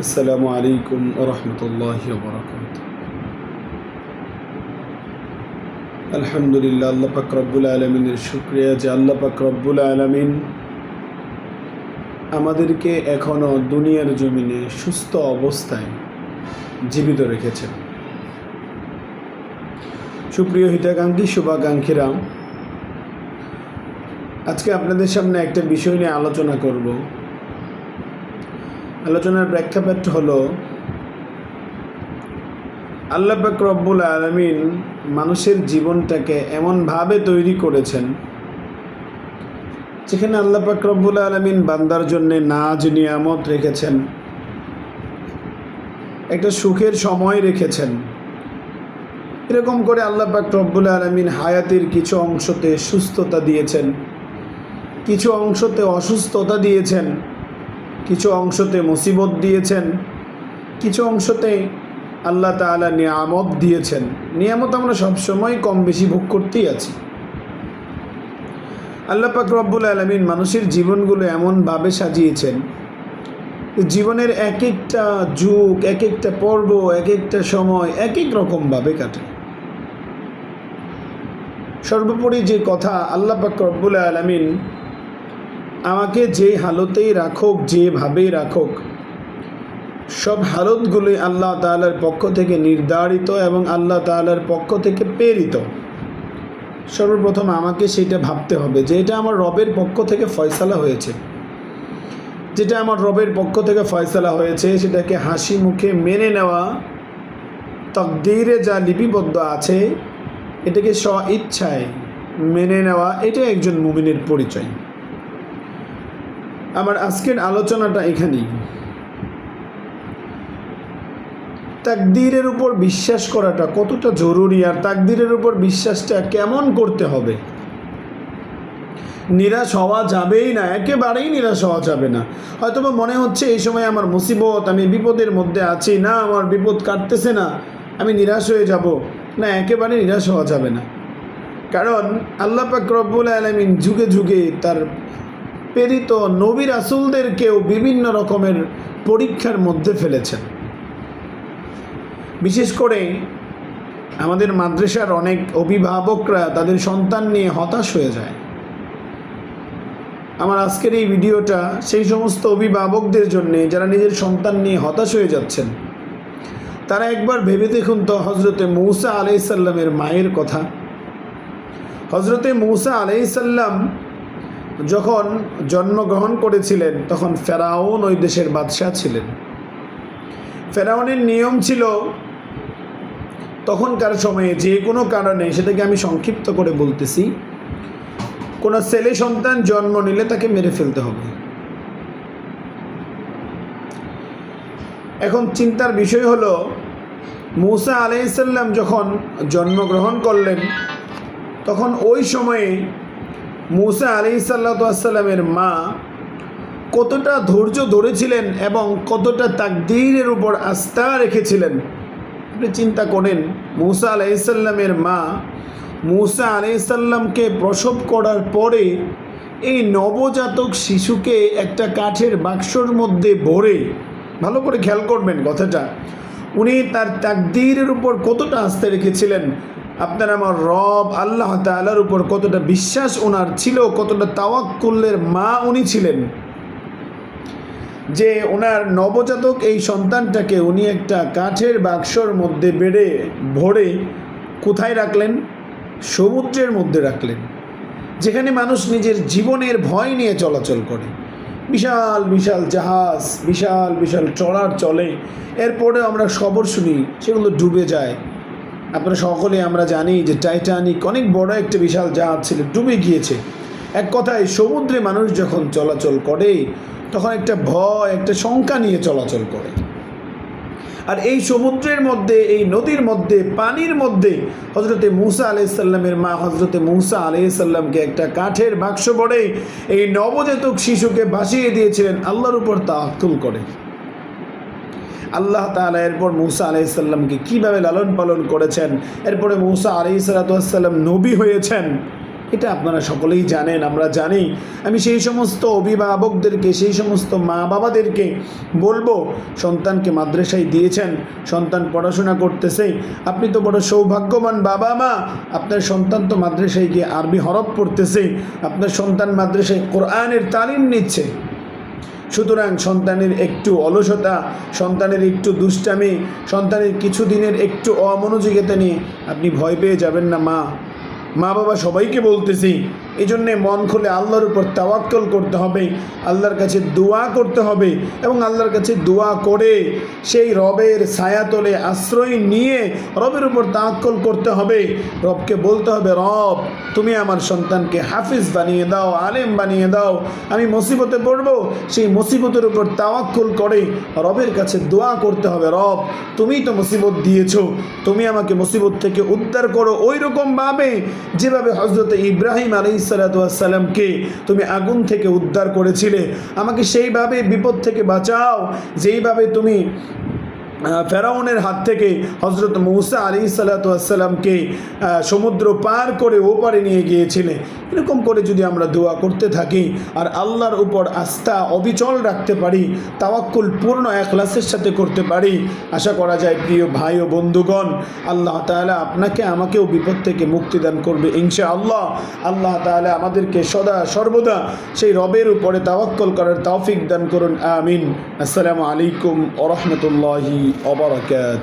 আসসালামু আলাইকুম রহমতুল্লাহ বরকাত আলহামদুলিল্লাহ, আল্লাহ পাক রব্বুল আলমিনের শুক্রিয়া যে আল্লাহ পাক রব্বুল আলমিন আমাদেরকে এখনও দুনিয়ার জমিনে সুস্থ অবস্থায় জীবিত রেখেছেন। সুপ্রিয় হিতাকাঙ্ক্ষী, শুভাকাঙ্ক্ষীরা, আজকে আপনাদের সামনে একটা বিষয় নিয়ে আলোচনা করব। আলোচনার প্রেক্ষাপট হলো, আল্লাহ রব্বুল আলমিন মানুষের জীবনটাকে এমনভাবে তৈরি করেছেন, যেখানে আল্লাহ রব্বুল আলমিন বান্দার জন্যে নাজ, নিয়ামত রেখেছেন, একটা সুখের সময় রেখেছেন। এরকম করে আল্লাহ পাক রব্বুল আলমিন হায়াতের কিছু অংশতে সুস্থতা দিয়েছেন, কিছু অংশতে অসুস্থতা দিয়েছেন। কিছু অংশতে মুসিবত দিয়েছেন, কিছু অংশতে আল্লাহ তালা নিয়ামত দিয়েছেন। নিয়ামত আমরা সবসময় কম বেশি ভোগ করতেই আছি। আল্লাহ পাক রব্বুল আলমিন মানুষের জীবনগুলো এমনভাবে সাজিয়েছেন জীবনের এক একটা যুগ এক একটা পর্ব এক একটা সময় এক এক রকমভাবে কাটে। সর্বোপরি যে কথা আল্লাহ পাক রব্বুল আলমিন আমাকে যে হালতেই রাখুক, যেভাবেই রাখুক, সব হালতগুলোই আল্লাহ তালার পক্ষ থেকে নির্ধারিত এবং আল্লাহ তালার পক্ষ থেকে প্রেরিত। সর্বপ্রথম আমাকে সেটা ভাবতে হবে যে এটা আমার রবের পক্ষ থেকে ফয়সালা হয়েছে। যেটা আমার রবের পক্ষ থেকে ফয়সালা হয়েছে, সেটাকে হাসি মুখে মেনে নেওয়া, তকদিরে যা লিপিবদ্ধ আছে, এটাকে স্ব ইচ্ছায় মেনে নেওয়া এটা একজন মুমিনের পরিচয়। আমার আজকের আলোচনাটা এখানেই। তাকদিরের উপর বিশ্বাস করাটা কতটা জরুরি আর তাকদিরের উপর বিশ্বাসটা কেমন করতে হবে? নিরাশ হওয়া যাবেই না, একেবারেই নিরাশ হওয়া যাবে না। হয়তো মনে হচ্ছে এই সময় আমার মুসিবত, আমি বিপদের মধ্যে আছি, না আমার বিপদ কাটতেছে না, আমি নিরাশ হয়ে যাব। না, একেবারে নিরাশ হওয়া যাবে না। কারণ আল্লাহ পাক রব্বুল আলমিন যুগে যুগে তার প্রেরিত নবী রাসুলদেরকেও বিভিন্ন রকমের পরীক্ষার মধ্যে ফেলেছেন। বিশেষ করে আমাদের মাদ্রাসার অনেক অভিভাবকরা তাদের সন্তান নিয়ে হতাশ হয়ে যায়। আমার আজকের এই ভিডিওটা সেই সমস্ত অভিভাবকদের জন্যে যারা নিজের সন্তান নিয়ে হতাশ হয়ে যাচ্ছেন, তারা একবার ভেবে দেখুন তো হজরতে মৌসা আলাইসাল্লামের মায়ের কথা। হজরতে মৌসা আলাইসাল্লাম যখন জন্মগ্রহণ করেছিলেন, তখন ফেরাউন ওই দেশের বাদশাহ ছিলেন। ফেরাউনের নিয়ম ছিল, তখনকার সময়ে যে কোনো কারণে, সেটাকে আমি সংক্ষিপ্ত করে বলতেছি, কোনো ছেলে সন্তান জন্ম নিলে তাকে মেরে ফেলতে হবে। এখন চিন্তার বিষয় হলো, মৌসা আলাইসাল্লাম যখন জন্মগ্রহণ করলেন, তখন ওই সময়ে মৌসা আলি সাল্লাতামের মা কতটা ধৈর্য ধরেছিলেন এবং কতটা তাকদীরের উপর আস্থা রেখেছিলেন? আপনি চিন্তা করেন, মৌসা আলাইসাল্লামের মা মৌসা আলাইসাল্লামকে প্রসব করার পরে এই নবজাতক শিশুকে একটা কাঠের বাক্সর মধ্যে ভরে, ভালো করে খেয়াল করবেন কথাটা, উনি তার তাকদীরের উপর কতটা আস্থা রেখেছিলেন? আপনার আমার রব আল্লাহ তালার উপর কতটা বিশ্বাস ওনার ছিল, কতটা তাওয়াক্কুল্লের মা উনি ছিলেন। যে ওনার নবজাতক এই সন্তানটাকে উনি একটা কাঠের বাক্সর মধ্যে বেড়ে, ভরে কোথায় রাখলেন? সমুদ্রের মধ্যে রাখলেন। যেখানে মানুষ নিজের জীবনের ভয় নিয়ে চলাচল করে। বিশাল বিশাল জাহাজ, বিশাল বিশাল চড়ার চলে। এরপরে আমরা খবর শুনি, সেগুলো ডুবে যায়। আপনারা সকলে আমরা জানি যে টাইটানিক অনেক বড় একটা বিশাল জাহাজ ছিল, ডুবে গিয়েছে। এক কথায় সমুদ্রে মানুষ যখন চলাচল করে, তখন একটা ভয়, একটা শঙ্কা নিয়ে চলাচল করে। আর এই সমুদ্রের মধ্যে, এই নদীর মধ্যে, পানির মধ্যে হজরতে মূসা আলাইসাল্লামের মা হজরতে মূসা আলাইসাল্লামকে একটা কাঠের বাক্স পড়ে এই নবজাতক শিশুকে ভাসিয়ে দিয়েছিলেন, আল্লাহর উপর তা তাহতুল করে। আল্লাহ তালা এরপর মৌসা আলাইসাল্লামকে কীভাবে লালন পালন করেছেন? এরপরে মৌসা আলাই সাল্লাতাম নবী হয়েছেন। এটা আপনারা সকলেই জানেন, আমরা জানি। আমি সেই সমস্ত অভিভাবকদেরকে, সেই সমস্ত মা বাবাদেরকে বলব, সন্তানকে মাদ্রাসায় দিয়েছেন, সন্তান পড়াশোনা করতেছে। আপনি তো বড় সৌভাগ্যবান বাবা, মা। আপনার সন্তান তো মাদ্রাসায় গিয়ে আরবি হরফ পড়তেছে। আপনার সন্তান মাদ্রাসায় কোরআনের তালিম নিচ্ছে। সুতরাং সন্তানের একটু অলসতা, সন্তানের একটু দুষ্টামি, সন্তানের কিছু দিনের একটু অমনোযোগিতা নিয়ে আপনি ভয় পেয়ে যাবেন না, মা। মা বাবা সবাইকে বলতেছি এই জন্যে মন খুলে আল্লাহর উপর তাওয়াক্কল করতে হবে, আল্লাহর কাছে দোয়া করতে হবে এবং আল্লাহর কাছে দোয়া করে সেই রবের ছায়াতলে আশ্রয় নিয়ে রবের উপর তাওয়াক্কল করতে হবে। রবকে বলতে হবে, রব, তুমি আমার সন্তানকে হাফিজ বানিয়ে দাও, আলেম বানিয়ে দাও, আমি মুসিবতে পড়ব। সেই মুসিবতের উপর তাওয়াক্কল করে রবের কাছে দোয়া করতে হবে, রব তুমিই তো মুসিবত দিয়েছ, তুমি আমাকে মুসিবত থেকে উদ্ধার করো। ওই রকমভাবে যেভাবে হজরত ইব্রাহিম আলী সালাতামকে তুমি আগুন থেকে উদ্ধার করেছিলে। আমাকে সেইভাবে বিপদ থেকে বাঁচাও, যেইভাবে তুমি ফেরাউনের হাত থেকে হজরত মৌসা আলী সাল্লাতামকে সমুদ্র পার করে ওপারে নিয়ে গিয়েছিলেন এরকম করে যদি আমরা দোয়া করতে থাকি আর আল্লাহর উপর আস্থা অবিচল রাখতে পারি, তাওয়াক্কুল পূর্ণ একলাসের সাথে করতে পারি, আশা করা যায় প্রিয় ভাই ও বন্ধুগণ, আল্লাহ তাআলা আপনাকে, আমাকেও বিপদ থেকে মুক্তি দান করবে ইনশা আল্লাহ আল্লাহ তাআলা আমাদেরকে সদা সর্বদা সেই রবের উপরে তাওয়াক্কল করার তৌফিক দান করুন, আমিন। আসসালামু আলাইকুম ওরহমতুল্লাহি অবরাকাত